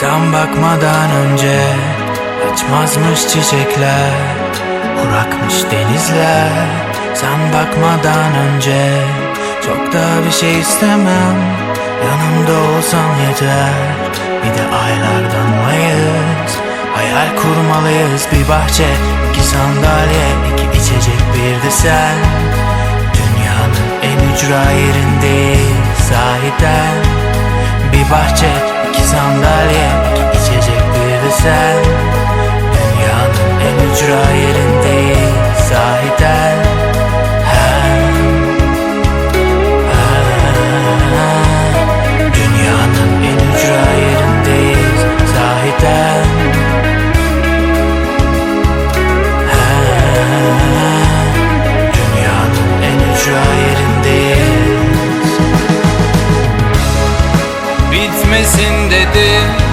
Sen bakmadan önce Açmazmış çiçekler Kurakmış denizler. Sen bakmadan önce Çok da bir şey istemem Yanımda olsan yeter. Bir de aylardanmayız Hayal kurmalıyız. Bir bahçe iki sandalye iki içecek bir de sen. Dünyanın en ücra yerindeyiz sahiden. Bir bahçe sen Dünyanın en ücra yerindeyiz. Sahiden hem Dünyanın en ücra yerindeyiz. Sahiden Dünyanın en ücra Bitmesin dedim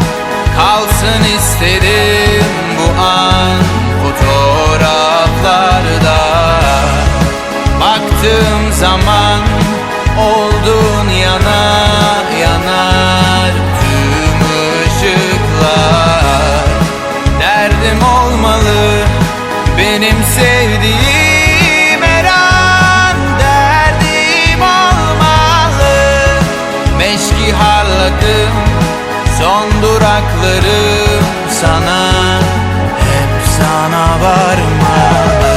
Kalsın isterim bu an Fotoğraflarda. Baktığım zaman Oldun yana yanar Tüm ışıklar. Derdim olmalı Benim sevdiğim Meşki harladım Son duraklarım sana Hep sana varmalı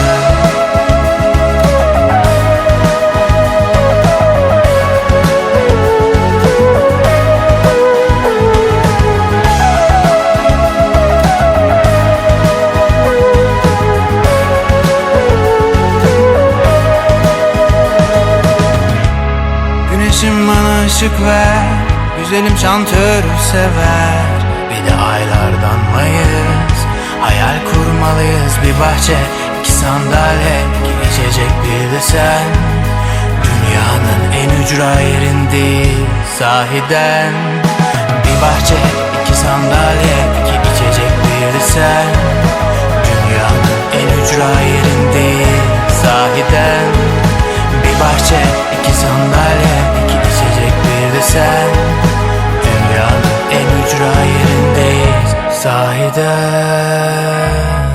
Güneşim bana ışık ver Güzelim şantörü sever. Bir de aylardanmayız Hayal kurmalıyız bir bahçe iki sandalye iki içecek bir de sen. Dünyanın en ücra yerindeyiz sahiden. Bir bahçe iki sandalye iki içecek bir de sen that